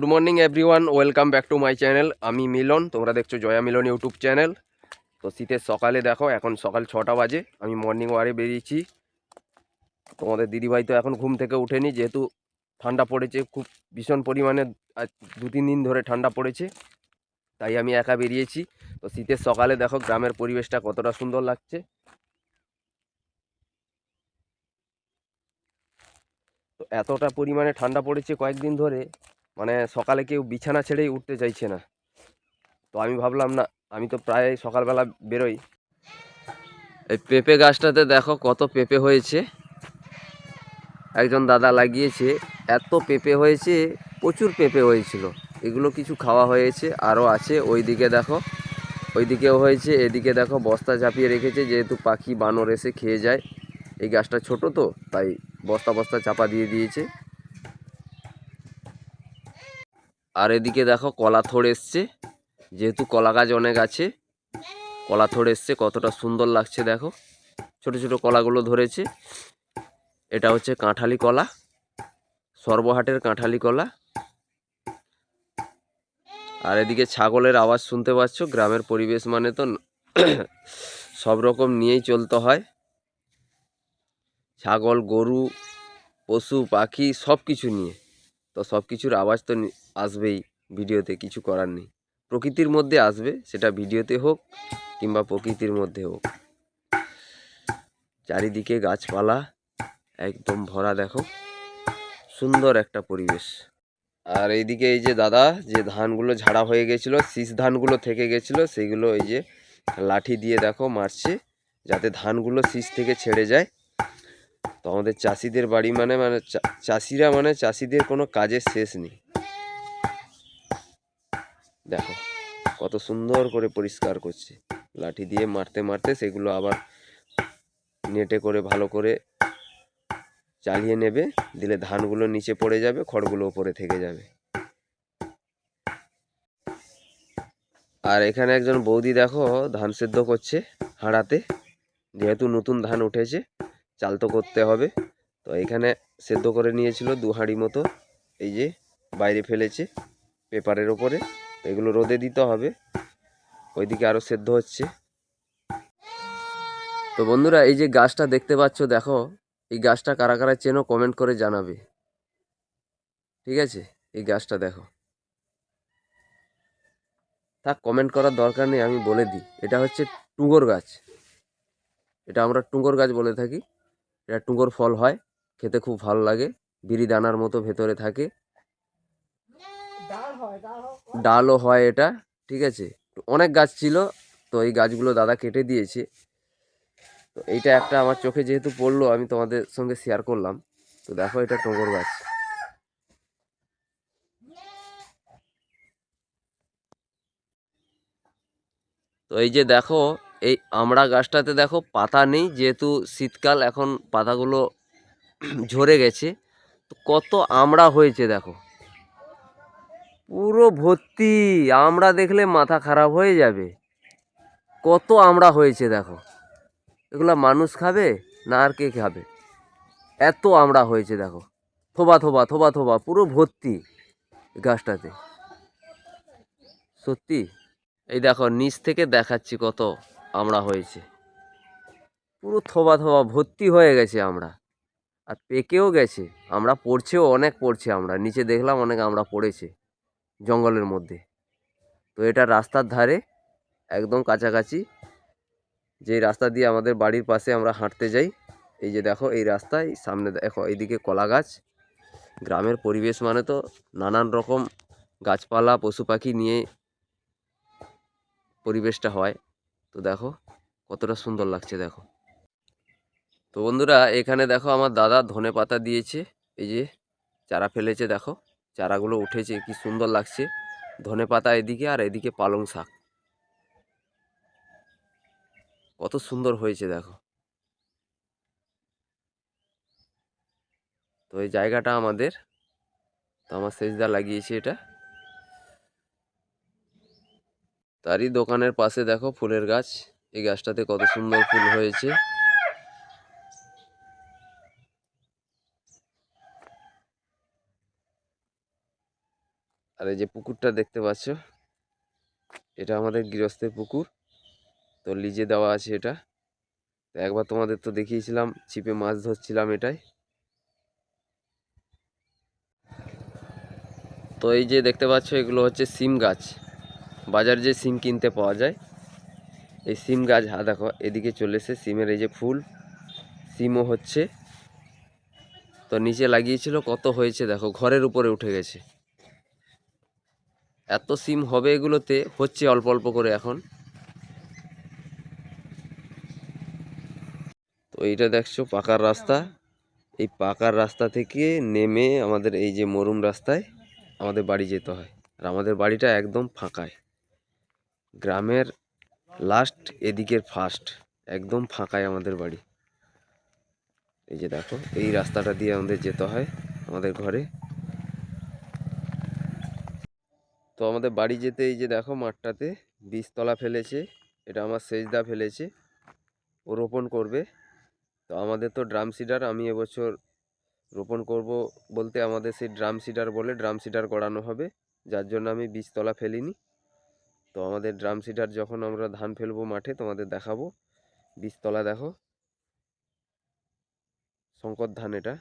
Good morning everyone welcome back to my channel আমি মিলন, তোমরা দেখছ জয়া মিলন ইউটিউব চ্যানেল তো শীতের সকালে দেখো, এখন সকাল ছটা বাজে। আমি মর্নিং ওয়ারে বেরিয়েছি। তোমাদের দিদিভাই তো এখন ঘুম থেকে উঠেনি যেহেতু ঠান্ডা পড়েছে, খুব ভীষণ পরিমাণে দু তিন দিন ধরে ঠান্ডা পড়েছে। তাই আমি একা বেরিয়েছি। তো শীতের সকালে দেখো, গ্রামের পরিবেশটা কতটা সুন্দর লাগছে। তো এতটা পরিমাণে ঠান্ডা পড়েছে কয়েকদিন ধরে। মানে সকালে কেউ বিছানা ছেড়েই উঠতে চাইছে না। তো আমি ভাবলাম, না, আমি তো প্রায় সকালবেলা বেরোই। এই পেঁপে গাছটাতে দেখো কত পেঁপে হয়েছে। একজন দাদা লাগিয়েছে, এত পেঁপে হয়েছে, প্রচুর পেঁপে হয়েছিল। এগুলো কিছু খাওয়া হয়েছে, আরও আছে ওই দিকে দেখো ওই দিকেও হয়েছে, এদিকে দেখো বস্তা চাপিয়ে রেখেছে, যেহেতু পাখি বানর এসে খেয়ে যায়। এই গাছটা ছোট তো, তাই বস্তা বস্তা চাপা দিয়ে দিয়েছে। আর এদিকে দেখো কলা থোড় এসছে। যেহেতু কলা গাছ অনেক আছে, কলা থোড় এসছে, কতটা সুন্দর লাগছে দেখো। ছোট ছোট কলাগুলো ধরেছে। এটা হচ্ছে কাঁঠালি কলা, সর্বহাটের কাঁঠালি কলা। আর এদিকে ছাগলের আওয়াজ শুনতে পাচ্ছ? গ্রামের পরিবেশ মানে তো সব রকম নিয়েই চলতে হয়। ছাগল, গরু, পশু, পাখি সব কিছু নিয়ে। তো সব কিছুর আওয়াজ তো আসবেই ভিডিওতে, কিছু করার নেই। প্রকৃতির মধ্যে আসবে, সেটা ভিডিওতে হোক কিংবা প্রকৃতির মধ্যে হোক। চারিদিকে গাছপালা, একদম ভরা, দেখো। সুন্দর একটা পরিবেশ। আর এইদিকে এই যে দাদা, যে ধানগুলো ঝাড়া হয়ে গেছিল, শীষ ধানগুলো থেকে গেছিল সেইগুলো এই যে লাঠি দিয়ে, দেখো, মারছে, যাতে ধানগুলো শীষ থেকে ছেড়ে যায়। তো আমাদের চাষিদের বাড়ি মানে মানে চাষিরা মানে চাষিদের কোনো কাজের শেষ নেই। দেখো, কত সুন্দর করে পরিষ্কার করছে। লাঠি দিয়ে মারতে মারতে সেগুলো আবার নেটে করে, ভালো করে চালিয়ে নেবে, দিলে ধানগুলো নিচে পড়ে যাবে, খড়গুলো ওপরে থেকে যাবে। আর এখানে একজন বৌদি দেখো, ধান সেদ্ধ করছে হাঁড়াতে, যেহেতু নতুন ধান উঠেছে। চাল তো করতে হবে। তো এখানে সেদ্ধ করে নিয়েছিল দু হাঁড়ি মতো। এই যে বাইরে ফেলেছে পেপারের ওপরে। এগুলো রোদে দিতে হবে। ওইদিকে আরও সেদ্ধ হচ্ছে। তো বন্ধুরা, এই যে গাছটা দেখতে পাচ্ছ, দেখো, এই গাছটা কারা কারা চেনো কমেন্ট করে জানাবে। ঠিক আছে? এই গাছটা দেখো। থাক, কমেন্ট করার দরকার নেই, আমি বলে দিই। এটা হচ্ছে টুঙ্গর গাছ। এটা আমরা টুঙ্গর গাছ বলে থাকি। এটা টুঙ্গর ফল হয় খেতে খুব ভালো লাগে বিড়ি দানার মতো ভেতরে থাকে। ডালও হয় এটা ঠিক আছে? অনেক গাছ ছিল তো এই গাছগুলো দাদা কেটে দিয়েছে। তো এইটা একটা আমার চোখে যেহেতু পড়ল আমি তোমাদের সঙ্গে শেয়ার করলাম। তো দেখো এটা টগর গাছ। তো এই যে দেখো এই আমড়া গাছটাতে দেখো পাতা নেই, যেহেতু শীতকাল, এখন পাতাগুলো ঝরে গেছে। তো কত আমড়া হয়েছে দেখো। পুরো ভর্তি আমড়া দেখলে মাথা খারাপ হয়ে যাবে। কত আমড়া হয়েছে দেখো। এগুলা মানুষ খাবে না আর কে খাবে? এত আমড়া হয়েছে দেখো। থোবা থোবা থোবা থোবা, পুরো ভর্তি গাছটাতে। সত্যি? এই দেখো, নিচ থেকে দেখাচ্ছি কত আমড়া হয়েছে। পুরো থোবা থোবা ভর্তি হয়ে গেছে আমরা। আর পেকেও গেছে। আমরা পড়ছেও অনেক পড়ছে আমরা। নিচে দেখলাম অনেক আমরা পড়েছে জঙ্গলের মধ্যে। তো এটা রাস্তার ধারে একদম কাছাকাছি। যেই রাস্তা দিয়ে আমাদের বাড়ির পাশে আমরা হাঁটতে যাই, এই যে দেখো এই রাস্তায়, সামনে দেখো এইদিকে কলা গাছ। গ্রামের পরিবেশ মানে তো নানান রকম গাছপালা, পশু পাখি নিয়ে পরিবেশটা হয়। তো দেখো, কতটা সুন্দর লাগছে দেখো। তো বন্ধুরা, এখানে দেখো আমার দাদা ধনে পাতা দিয়েছে, এই যে চারা ফেলেছে দেখো, চারাগুলো উঠেছে, কি সুন্দর লাগছে। ধনে পাতা এদিকে আর এদিকে পালং শাক। কত সুন্দর হয়েছে দেখো। তো এই জায়গাটা আমাদের, তো আমার সেজদা লাগিয়েছে এটা। তারই দোকানের পাশে দেখো ফুলের গাছ। এই গাছটাতে কত সুন্দর ফুল হয়েছে। আর এই যে পুকুরটা দেখতে পাচ্ছ, এটা আমাদের গৃহস্থের পুকুর। তো লিজে দেওয়া আছে এটা। তো একবার তোমাদের তো দেখিয়েছিলাম, ছিপে মাছ ধরছিলাম এটাই তো এই যে দেখতে পাচ্ছ, এগুলো হচ্ছে সিম গাছ। বাজারে যে সিম কিনতে পাওয়া যায়, এই সিম গাছ হা দেখো, এদিকে চলে এসে সিমের এই যে ফুল, সিমও হচ্ছে। তো নিচে লাগিয়েছিল, কত হয়েছে দেখো, ঘরের উপরে উঠে গেছে। এত সিম হবে এগুলোতে, হচ্ছে অল্প অল্প করে এখন। তো এইটা দেখছ, পাকার রাস্তা। এই পাকার রাস্তা থেকে নেমে আমাদের এই যে মরুম রাস্তায় আমাদের বাড়ি যেতে হয়। আর আমাদের বাড়িটা একদম ফাঁকায়। গ্রামের লাস্ট এদিকের ফার্স্ট একদম ফাঁকায় আমাদের বাড়ি। এই যে দেখো, এই রাস্তাটা দিয়ে আমাদের যেতে হয় আমাদের ঘরে। তো আমাদের বাড়ি যেতে এই যে দেখো মাঠটাতে, বীজতলা ফেলেছে, এটা আমার সেজদা ফেলেছে, ও রোপণ করবে। তো আমাদের তো ড্রাম সিডার, আমি এবছর রোপণ করব বলতে আমাদের সেই ড্রাম সিডার বলে ড্রাম সিডার করানো হবে, যার জন্য আমি বীজতলা ফেলিনি। তো আমাদের ড্রাম সিডার যখন আমরা ধান ফেলব মাঠে, তোমাদের দেখাবো। বীজতলা দেখো। শঙ্কর ধান এটা।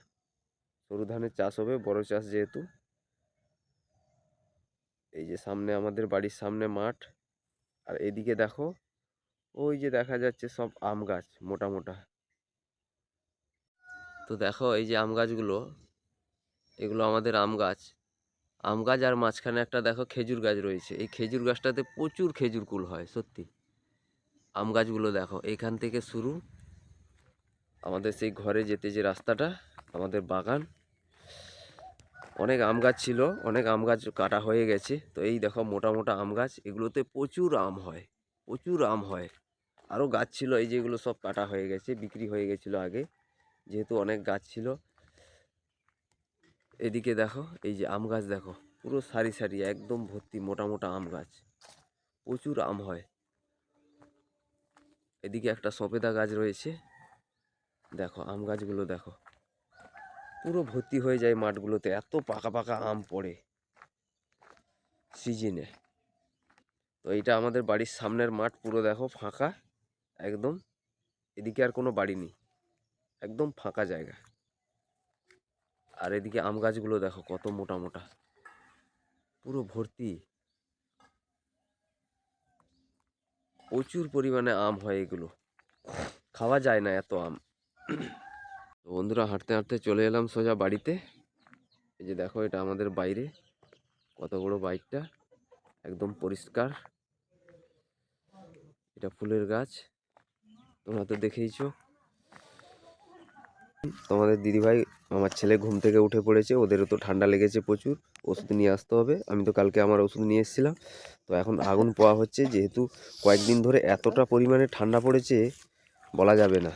সরু ধানের চাষ হবে, বড় চাষ যেহেতু। এই যে সামনে আমাদের বাড়ির সামনে মাঠ। আর এদিকে দেখো, ওই যে দেখা যাচ্ছে সব আম গাছ, মোটা মোটা। তো দেখো এই যে আম গাছগুলো, এগুলো আমাদের আম গাছ। আম গাছ আর মাঝখানে একটা দেখো খেজুর গাছ রয়েছে। এই খেজুর গাছটাতে প্রচুর খেজুর কুল হয়, সত্যি। আম গাছগুলো দেখো, এখান থেকে শুরু। আমাদের সেই ঘরে যেতে যে রাস্তাটা, আমাদের বাগান। অনেক আম গাছ ছিল, অনেক আম গাছ কাটা হয়ে গেছে। তো এই দেখো মোটা মোটা আম গাছ, এগুলোতে প্রচুর আম হয়, প্রচুর আম হয়। আরও গাছ ছিল, এই যেগুলো সব কাটা হয়ে গেছে, বিক্রি হয়ে গেছিল আগে। যেহেতু অনেক গাছ ছিল এদিকে দেখো, এই যে আম গাছ দেখো, পুরো সারি সারি, একদম ভর্তি মোটা মোটা আম গাছ। প্রচুর আম হয়। এদিকে একটা সবেদা গাছ রয়েছে। দেখো, আম গাছগুলো দেখো। পুরো ভর্তি হয়ে যায় মাঠগুলোতে, এত পাকা পাকা আম পড়ে সিজনে। তো এইটা আমাদের বাড়ির সামনের মাঠ, পুরো দেখো ফাঁকা, একদম। এদিকে আর কোনো বাড়ি নেই, একদম ফাঁকা জায়গা। আর এদিকে আম গাছগুলো দেখো কত মোটা মোটা। পুরো ভর্তি। প্রচুর পরিমাণে আম হয় এগুলো। খাওয়া যায় না এত আম। তো বন্ধুরা, হাঁটতে হাঁটতে চলে এলাম সোজা বাড়িতে। এই যে দেখো, এটা আমাদের বাইরে। কত বড় বাইকটা। একদম পরিষ্কার। এটা ফুলের গাছ। তোমরা তো দেখেইছো। তোমাদের দিদিভাই আমার ছেলে ঘুম থেকে উঠে পড়েছে ওদেরও তো ঠান্ডা লেগেছে প্রচুর ওষুধ নিয়ে আসতে হবে। আমি তো কালকে আমার ওষুধ নিয়ে এসেছিলাম। তো এখন আগুন পোয়া হচ্ছে যেহেতু কয়েকদিন ধরে এতটা পরিমাণে ঠান্ডা পড়েছে বলা যাবে না।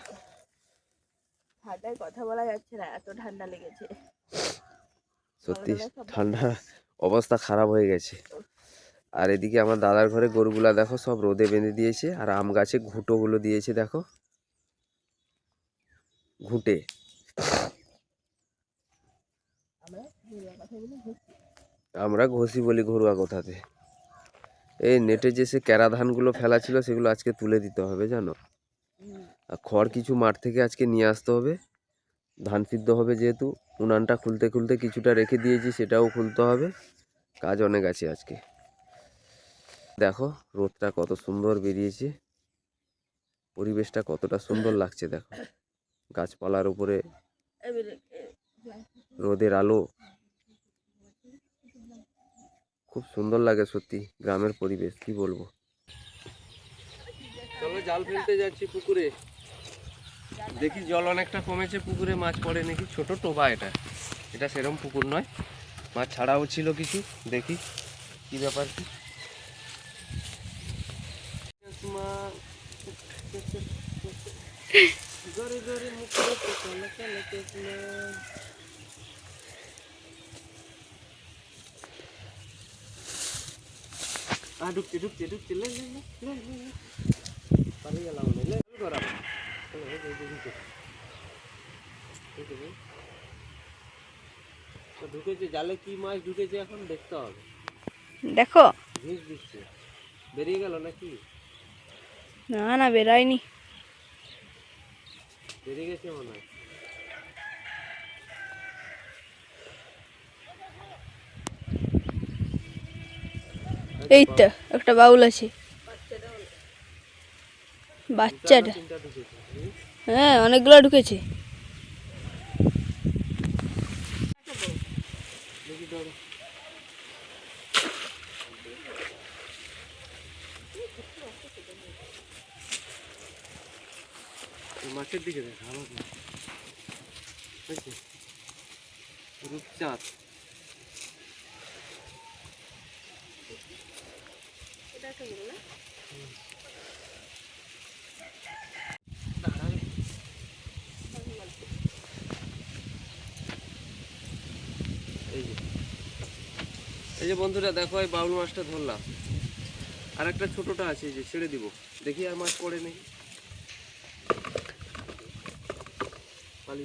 ঠান্ডায় কথা বলা যাচ্ছে না এত ঠান্ডা লেগেছে। সত্যি ঠান্ডা অবস্থা খারাপ হয়ে গেছে। আর এদিকে আমার দাদার ঘরে গরুগুলা দেখো সব রোদে বেঁধে দিয়েছে আর আম গাছে ঘুঁটোগুলো দিয়েছে দেখো। ঘুঁটে। আমরা ঘষি বলি ঘরুয়া কথাতে। এই নেটে যে সে ক্যারা ধানগুলো ফেলা ছিল, সেগুলো আজকে তুলে দিতে হবে, জানো? আর খড় কিছু মাঠ থেকে আজকে নিয়ে আসতে হবে। ধান সিদ্ধ হবে যেহেতু, উনানটা খুলতে খুলতে কিছুটা রেখে দিয়েছি, সেটাও খুলতে হবে। কাজ অনেক আছে আজকে। দেখো, রোদটা কত সুন্দর বেরিয়েছে। পরিবেশটা কতটা সুন্দর লাগছে, দেখো। গাছপালার উপরে রোদের আলো। খুব সুন্দর লাগে সত্যি গ্রামের পরিবেশ কি বলব? চলো জাল ফেলতে যাচ্ছি পুকুরে। দেখি জল অনেকটা কমেছে পুকুরে মাছ পড়ে নাকি? ছোট টোবা এটা। এটা সেরকম পুকুর নয়। মাছ ছাড়াও ছিল কিছু। দেখি কি ব্যাপার কি। গরে গরে মুখে চলে চলে চলে ঢুকছে ঢুকছে ঢুকছে লে লে লে লে লে লে পালিয়ে গেলাম লে লে করা ঢুকেছে জালে কি মাছ ঢুকেছে এখন দেখতে হবে দেখো ভিজ দিচ্ছে বেরিয়ে গেল নাকি না না বেরোয়নি বেরিয়ে গেছে মনে হয়। এই তো একটা বাউল আছে। বাচ্চাটা? হ্যাঁ অনেকগুলো ঢুকেছে দেখি ধরো এই মাছের দিকে দেখ আমাকে রূপচাঁদ এই যে এই যে বন্ধুরা দেখো এই বাউল মাছটা ধরলাম। আর একটা ছোটটা আছে যে ছেড়ে দিব। দেখি আর মাছ পড়ে নেই। এই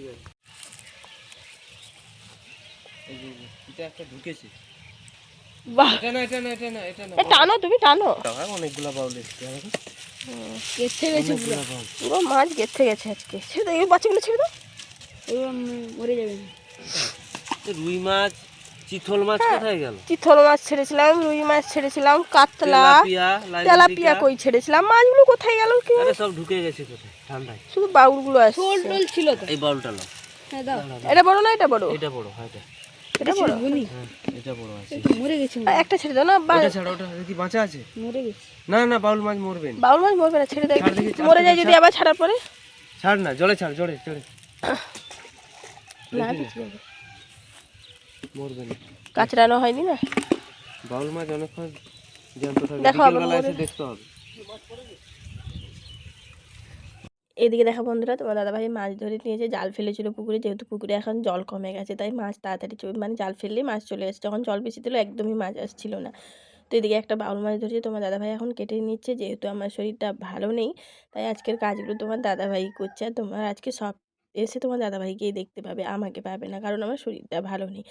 যে, এটা একটা ঢুকেছে। বাহ। এটা না এটা না এটা না এটা না। টানো তুমি টানো। অনেকগুলা বাউল এসছে গেছে গেছে পুরো। অনেকগুলা বাউল। পুরো মাছ গেছে গেছে আজকে। ছেড়ে দাও এই বাচ্চাগুলো ছেড়ে দাও। এগুলো মরে যাবে। রুই মাছ চিথল মাছ কোথায় গেল? চিতল মাছ ছেড়েছিলাম রুই মাছ ছেড়েছিলাম কাতলা তেলাপিয়া তেলাপিয়া কই ছেড়েছিলাম মাছগুলো কোথায় গেল কি? সব ঢুকে গেছে কোথায়? ঠান্ডায়। শুধু বাউলগুলো আছে টোল টোল ছিল তো। এই বাউলটা নাও। হ্যাঁ দাও। এটা বড় না এটা বড়? এটা বড় হ্যাঁ এটা এটা বড়? হ্যাঁ এটা বড় আছে। মরে গেছে একটা ছেড়ে দাও না বা- ওটা ছাড়া ওটা কি বাঁচা আছে? মরে গেছে। না না বাউল মাছ মরবে না। বাউল মাছ মরবে না ছেড়ে ছাড় ছাড় মরে যায় যদি আবার ছাড়ার পরে? ছাড় না জলে ছাড় জলে জলে। না। মরবে না। কাচড়ানো হয়নি না? বাউল মাছ অনেকক্ষণ জ্যান্ত থাকে দেখো আবার দেখতে হবে। এদিকে দেখা বন্ধুরা, তোমার দাদাভাই মাছ ধরে নিয়েছে, জাল ফেলেছিল পুকুরে, যেহেতু পুকুরে এখন জল কমে গেছে, তাই মাছ তাড়াতাড়ি মানে জাল ফেললেই মাছ চলে আসছে যখন জল বেশি দিল, একদমই মাছ আসছিল না। তো এদিকে একটা বাউল মাছ ধরেছে, তোমার দাদাভাই এখন কেটে নিচ্ছে, যেহেতু আমার শরীরটা ভালো নেই, তাই আজকের কাজগুলো তোমার দাদাভাই করছে। আর তোমার আজকে সব এসে তোমার দাদাভাইকেই দেখতে পাবে, আমাকে পাবে না। কারণ আমার শরীরটা ভালো নেই।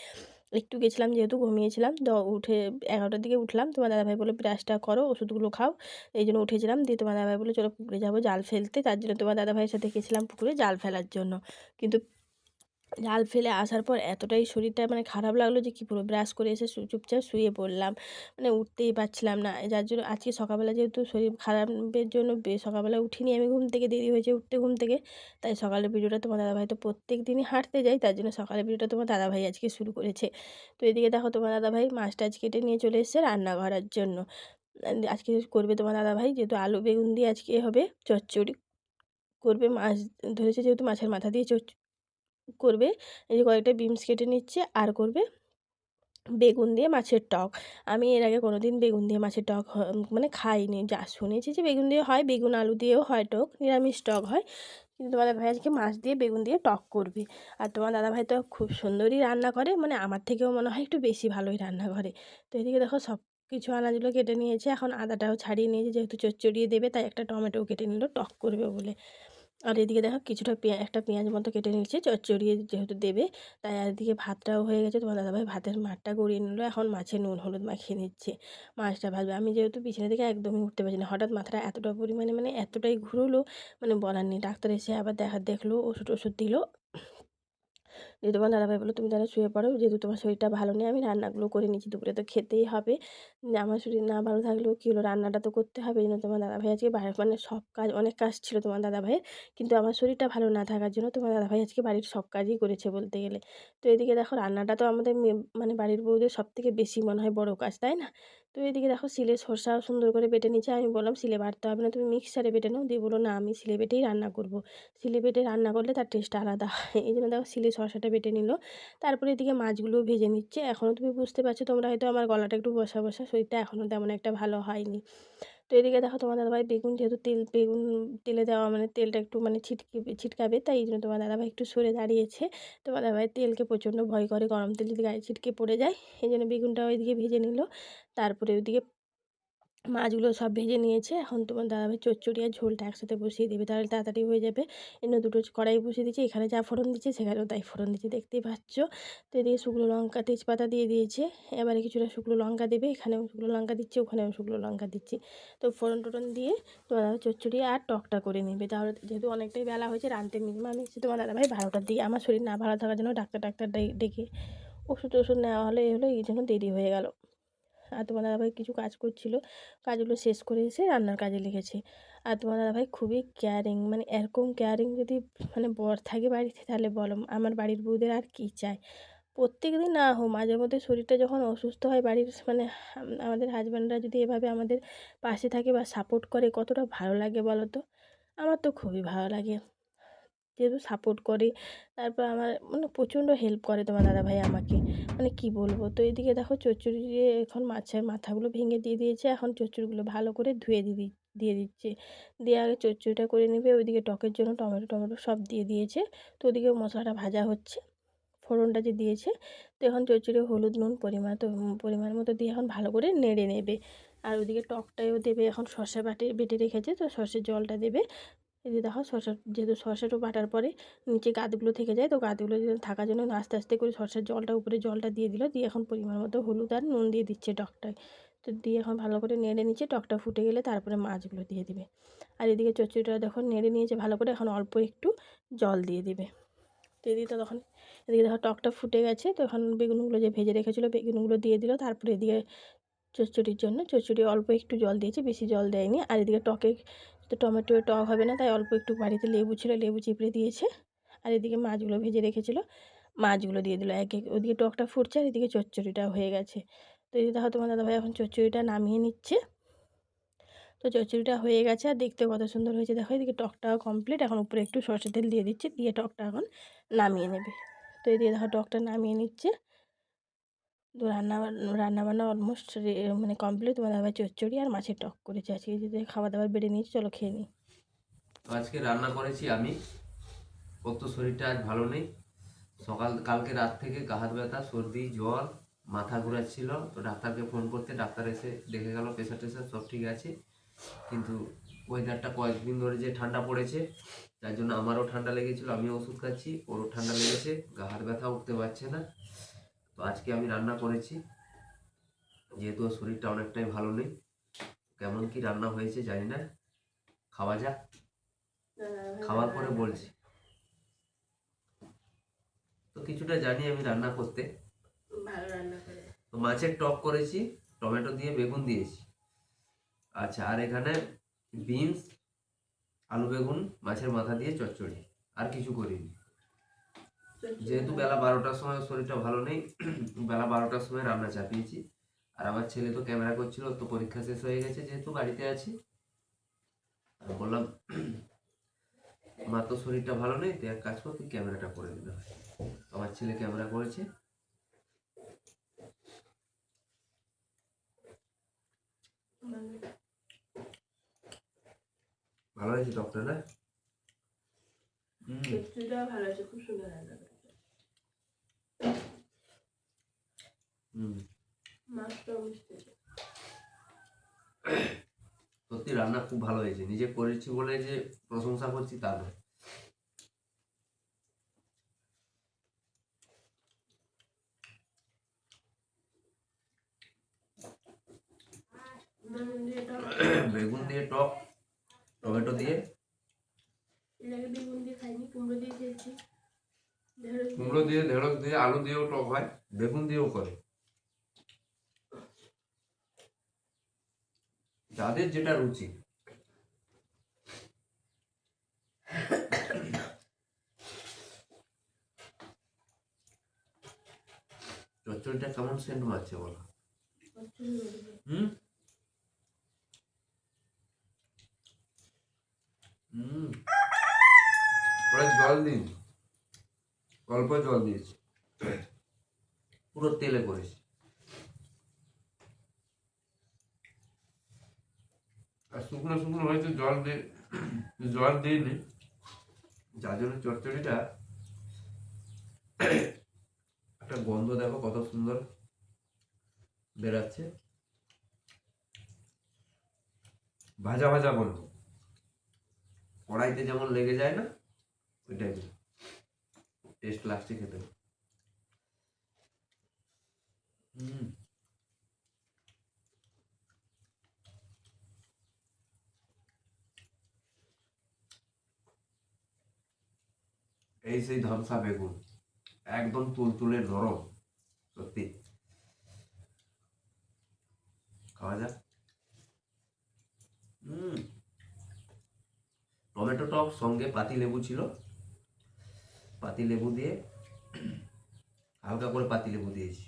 একটু গেছিলাম যেহেতু, ঘুমিয়েছিলাম। তো উঠে এগারোটার দিকে উঠলাম। তোমার দাদাভাই বলে ব্রাশটা করো, ওষুধগুলো খাও। এই জন্য উঠেছিলাম। দিয়ে তোমার দাদাভাই বলে চলো পুকুরে যাব জাল ফেলতে। তার জন্য তোমার দাদাভাইয়ের সাথে গেছিলাম পুকুরে জাল ফেলার জন্য। কিন্তু জাল ফেলে আসার পর এতটাই শরীরটা মানে খারাপ লাগল যে কী পুরো ব্রাশ করে এসে চুপচাপ শুয়ে পড়লাম। মানে উঠতেই পারছিলাম না। যার জন্য আজকে সকালবেলা যেহেতু শরীর খারাপের জন্য সকালবেলা উঠিনি আমি ঘুম থেকে, দেরি হয়েছে উঠতে ঘুম থেকে। তাই সকালের ভিডিওটা তোমার দাদাভাই তো প্রত্যেক দিনই হাঁটতে যাই তার জন্য সকালের ভিডিওটা তোমার দাদাভাই আজকে শুরু করেছে। তো এদিকে দেখো তোমার দাদাভাই মাছ টাছ কেটে নিয়ে চলে এসেছে রান্না করার জন্য আজকে করবে তোমার দাদাভাই যেহেতু আলু, বেগুন দিয়ে আজকে হবে চচ্চড়ি। করবে মাছ ধরেছে যেহেতু মাছের মাথা দিয়ে চচ করবে। এই কয়েকটা বিমস কেটে নিচ্ছে, আর করবে বেগুন দিয়ে মাছের টক। আমি এর আগে কোনো দিন বেগুন দিয়ে মাছের টক মানে খাইনি। যা শুনেছি যে বেগুন দিয়ে হয়, বেগুন আলু দিয়েও হয় টক, নিরামিষ টক হয়। কিন্তু তোমার দাদাভাই আজকে মাছ দিয়ে বেগুন দিয়ে টক করবে। আর তোমার দাদাভাই তো খুব সুন্দরই রান্না করে মানে আমার থেকেও মনে হয় একটু বেশি ভালোই রান্না করে। তো এদিকে দেখো সব কিছু আনাজগুলো কেটে নিয়েছে। এখন আদাটাও ছাড়িয়ে নিয়েছে, যেহেতু চচ্চড়িয়ে দেবে, তাই একটা টমেটো কেটে নিল, টক করবে বলে। আর এদিকে দেখো কিছুটা পেঁয়াজ একটা পেঁয়াজ মতো কেটে নিচ্ছে চড়িয়ে যেহেতু দেবে, তাই এদিকে ভাতটাও হয়ে গেছে তোমার দাদাভাই ভাতের মাঠটা গড়িয়ে নিল, এখন মাছে নুন হলুদ মাখিয়ে নিচ্ছে, মাছটা ভাজবে। আমি যেহেতু পিছনে থেকে একদমই উঠতে পারছি না, হঠাৎ মাথাটা এতটা পরিমাণে মানে এতটাই ঘুরলো মানে বলার নেই, ডাক্তার এসে আবার দেখা, দেখল, ওষুধ ওষুধ দিল দিয়ে তোমার দাদাভাই বলল তুমি তাহলে শুয়ে পড়ো, যেহেতু তোমার শরীরটা ভালো নেই, আমি রান্নাগুলো করে নিচ্ছি দুপুরে তো খেতেই হবে। আমার শরীর না ভালো থাকলেও কী হলো, রান্নাটা তো করতে হবে। এই জন্য তোমার দাদাভাই আজকে বাইরে মানে সব কাজ, অনেক কাজ ছিল তোমার দাদাভাইয়ের কিন্তু আমার শরীরটা ভালো না থাকার জন্য তোমার দাদাভাই আজকে বাড়ির সব কাজই করেছে বলতে গেলে। তো এদিকে দেখো, রান্নাটা তো আমাদের মানে বাড়ির বউদের সব থেকে বেশি মনে হয় বড় কাজ, তাই না? তো এদিকে দেখো সিলে সরষা সুন্দর করে বেটে নিচ্ছে আমি বললাম, সিলে বাটতে হবে না, তুমি মিক্সারে বেটে নাও। দিয়ে বলো না, আমি সিলে বেটেই রান্না করব। সিলে বেটে রান্না করলে তার টেস্টটা আলাদা হয়। এই জন্য দেখো সিলে সরষাটা বেটে নিল। তারপরে এদিকে মাছগুলো ভেজে নিচ্ছে। এখনও তুমি বুঝতে পারছ, তোমরা হয়তো আমার গলাটা একটু বসা বসা, শরীরটা এখনও তেমন একটা ভালো হয়নি। তো এদিকে দেখো তোমার দাদাভাই বেগুন, যেহেতু তেল, বেগুন তেলে দেওয়া মানে তেলটা একটু মানে ছিটকে, ছিটকাবে, তাই এই জন্য তোমার দাদাভাই একটু সরে দাঁড়িয়েছে। তোমার দাদাভাই তেলকে প্রচণ্ড ভয় করে, গরম তেল যদি গায়ে ছিটকে পড়ে যায় এই জন্য বেগুনটা ওইদিকে ভেজে নিল। তারপরে ওইদিকে মাছগুলো সব ভেজে নিয়েছে। এখন তোমার দাদাভাই চচ্চড়ি আর ঝোলটা একসাথে বসিয়ে দেবে। তাহলে তাড়াতাড়ি হয়ে যাবে। এন্য দুটো কড়াই বসিয়ে দিয়েছে। এখানে যা ফোড়ন দিচ্ছে সেখানেও তাই ফোড়ন দিচ্ছে। দেখতেই পাচ্ছ? তো এদিকে শুকনো লঙ্কা, তেজপাতা দিয়ে দিয়েছে। এবারে কিছুটা শুকনো লঙ্কা দেবে। এখানেও শুকনো লঙ্কা দিচ্ছে, ওখানেও শুকনো লঙ্কা দিচ্ছে। তো ফোড়ন টোড়ন দিয়ে তোমার দাদা চচ্চড়ি আর টকটা করে নেবে। তাহলে যেহেতু অনেকটাই বেলা হয়েছে রানতে মিনিমাম এসেছে তোমার দাদাভাই বারোটার দিকে আমার শরীর না ভালো থাকার জন্য ডাক্তার ডাক্তার ডেকে ওষুধ ওষুধ নেওয়া হলে এই হলো, এই জন্য দেরি হয়ে গেল। আর তোমার দাদাভাই কিছু কাজ করছিল, কাজগুলো শেষ করে এসে রান্নার কাজে লেগেছে। আর তোমার দাদাভাই খুবই কেয়ারিং মানে এরকম কেয়ারিং যদি মানে বর থাকে বাড়িতে, তাহলে বলো, আমার বাড়ির বউদের আর কী চাই? প্রত্যেক দিন না হোক, মাঝে মধ্যে শরীরটা যখন অসুস্থ হয় বাড়ির মানে আমাদের হাজব্যান্ডরা যদি এভাবে আমাদের পাশে থাকে বা সাপোর্ট করে, কতটা ভালো লাগে বলো তো? আমার তো খুবই ভালো লাগে। যেহেতু সাপোর্ট করে, তারপর আমার মানে প্রচণ্ড হেল্প করে তোমার দাদাভাই আমাকে। মানে কি বলব? তো এদিকে দেখো চচ্চড়ি দিয়ে এখন মাছের মাথাগুলো ভেঙে দিয়ে দিয়েছে, এখন চচ্চড়িগুলো ভালো করে ধুয়ে দিয়ে দিয়ে দিচ্ছে। দিয়ে আগে চচ্চড়িটা করে নেবে, ওইদিকে টকের জন্য টমেটো টমেটো সব দিয়ে দিয়েছে। তো ওদিকে মশলাটা ভাজা হচ্ছে, ফোড়নটা যে দিয়েছে। তো এখন চচ্চড়ি হলুদ, নুন পরিমাণ তো পরিমাণ মতো দিয়ে এখন ভালো করে নেড়ে নেবে। আর ওদিকে টকটাও দেবে, এখন সর্ষে বাটে, বেটে রেখেছে, তো সর্ষের জলটা দেবে। এই যে দেখো সরষা যেহেতু সরষাটা বাটার পরে নিচে গাদগুলো থেকে যায়, তো গাদগুলো থাকার জন্য আস্তে আস্তে করে সরষের জলটা, উপরে জলটা দিয়ে দিল, দিয়ে এখন পরিমাণ মতো হলুদ আর নুন দিয়ে দিচ্ছে টকটায় তো দিয়ে এখন ভালো করে নেড়ে নিচ্ছে টকটা ফুটে গেলে তারপরে মাছগুলো দিয়ে দিবে। আর এদিকে চচ্চড়িটা দেখো নেড়ে নিয়েছে ভালো করে, এখন অল্প একটু জল দিয়ে দিবে। তো এদিকে তখন, এদিকে দেখো টকটা ফুটে গেছে, তো এখন বেগুনগুলো যে ভেজে রেখেছিলো বেগুনগুলো দিয়ে দিল, তারপরে এদিকে চচ্চড়ির জন্য, চচ্চড়ি অল্প একটু জল দিয়েছে, বেশি জল দেয়নি। আর এদিকে টকে তো টমেটো টক হবে না, তাই অল্প একটু বাড়িতে লেবু ছিল, লেবু চিপড়ে দিয়েছে। আর এদিকে মাছগুলো ভেজে রেখেছিল, মাছগুলো দিয়ে দিল। এক এক ওদিকে টকটা ফুটছে আর এদিকে চচ্চড়িটা হয়ে গেছে। তো এদিকে দেখো তোমার দাদাভাই এখন চচ্চড়িটা নামিয়ে নিচ্ছে। তো চচ্চড়িটা হয়ে গেছে আর দেখতে কত সুন্দর হয়েছে। দেখো এদিকে টকটাও কমপ্লিট এখন উপরে একটু সরষের তেল দিয়ে দিচ্ছে, দিয়ে টকটা এখন নামিয়ে নেবে। তো এদিকে দেখো টকটা নামিয়ে নিচ্ছে। তো রান্না রান্না বান্না অলমোস্ট মানে কমপ্লিট তোমার দাদাভাই চচ্চড়ি আর মাছের টক করেছে। আজকে যদি খাবার দাবার বেড়ে নিয়েছি, চলো খেয়ে নিই তো আজকে রান্না করেছি আমি। ওর তো শরীরটা আজ ভালো নেই। সকাল, কালকে রাত থেকে গা হাত ব্যথা, সর্দি, জ্বর, মাথা ঘুরাচ্ছিল। তো ডাক্তারকে ফোন করতে, ডাক্তার এসে দেখে গেল প্রেশার টেশার সব ঠিক আছে। কিন্তু ওয়েদারটা কয়েকদিন ধরে যে ঠান্ডা পড়েছে তার জন্য আমারও ঠান্ডা লেগেছিল, আমিও ওষুধ খাচ্ছি, ওরও ঠান্ডা লেগেছে, গা হাত ব্যথা উঠতে পারছে না। তো আজকে আমি রান্না করেছি। যেহেতু শরীরটা অনেকটাই ভালো নেই কেমন কি রান্না হয়েছে জানি না। খাওয়া যাক। খাওয়ার পরে বলছি। তো কিছুটা জানি আমি রান্না করতে। তো মাছের টক করেছি টমেটো দিয়ে বেগুন দিয়েছি। আচ্ছা আর এখানে বিনস আলু বেগুন মাছের মাথা দিয়ে চচ্চড়ি। আর কিছু করিনি। যেহেতু বেলা বারোটার সময় শরীরটা ভালো নেই, বেলা বারোটার সময় রান্না চাপিয়েছি। আর আমার ছেলে তো ক্যামেরা করছিল, তো পরীক্ষা শেষ হয়ে গেছে যেহেতু বাড়িতে আছি। আর বললাম, মা তো শরীরটা ভালো নেই, তুই এক কাজ কর, তুই ক্যামেরাটা করে দিতে হয় আমার ছেলে ক্যামেরা করেছে। ভালো হয়েছে ডক্টর না ভালো খুব সুন্দর রান্না করেছে হুম মাছটাও মিষ্টি আছে। সত্যি রান্না খুব ভালো হয়েছে। নিজে করেছি বলে যে প্রশংসা করছি, তা নয়। বেগুন দিয়ে টক, টমেটো দিয়ে। বেগুন দিয়ে খাইনি, কুমড়ো দিয়ে খেয়েছি। কুমড়ো দিয়ে, ঢেঁড়স দিয়ে, আলু দিয়েও টক হয়, বেগুন দিয়েও করে। যাদের যেটা রুচি। চচ্চড়িটা কেমন সেন্ট মারছে বলো। হুম? হুম। জল দিন। অল্প জল দিয়েছি। পুরো তেলে করেছি। আর শুকনো শুকনো হয়েছে জল দিয়ে জল দিইনি। যার জন্য চচ্চড়িটা একটা গন্ধ দেখো কত সুন্দর বেরাচ্ছে ভাজা ভাজা বলব কড়াইতে যেমন লেগে যায় না ওই টাইপের টেস্ট লাগছে খেতে। এই সেই ধামসা বেগুন, একদম তুলতুলে নরম, সত্যি। খাওয়া যাক। হুম। টমেটো টক সঙ্গে পাতি লেবু ছিল। পাতি লেবু দিয়ে, হালকা করে পাতি লেবু দিয়েছি।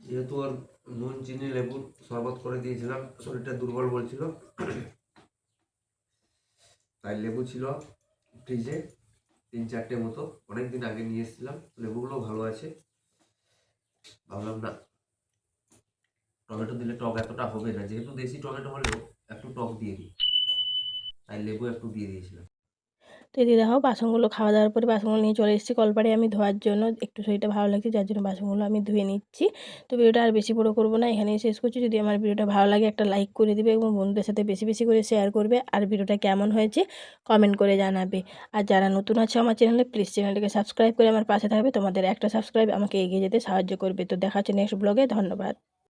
যেহেতু ওর নুন, চিনি লেবুর শরবত করে দিয়েছিলাম, শরীরটা দুর্বল বলছিল। তাই লেবু ছিল ফ্রিজে তিন চারটে মতো। অনেক দিন আগে নিয়ে এসেছিলাম লেবুগুলো ভালো আছে। ভাবলাম না, টমেটো দিলে টক এতটা হবে না। যেহেতু দেশি টমেটো হলেও একটু টক দিয়ে দিই। তাই লেবু একটু দিয়ে দিয়েছিলাম। তো এদিকে দেখো, বাসনগুলো খাওয়া দাওয়ার পরে বাসনগুলো নিয়ে চলে এসেছি কলপাড়ে আমি ধোয়ার জন্য। একটু শরীরটা ভালো লাগছে, যার জন্য বাসনগুলো আমি ধুয়ে নিচ্ছি। তো ভিডিওটা আর বেশি বড় করব না, এখানেই শেষ করছি। যদি আমার ভিডিওটা ভালো লাগে একটা লাইক করে দিবে এবং বন্ধুদের সাথে বেশি বেশি করে শেয়ার করবে। আর ভিডিওটা কেমন হয়েছে কমেন্ট করে জানাবে। আর যারা নতুন আছে আমার চ্যানেলে, প্লিজ চ্যানেলটিকে সাবস্ক্রাইব করে আমার পাশে থাকবে। তোমাদের একটা সাবস্ক্রাইব আমাকে এগিয়ে যেতে সাহায্য করবে। তো দেখা হচ্ছে নেক্সট ব্লগে ধন্যবাদ।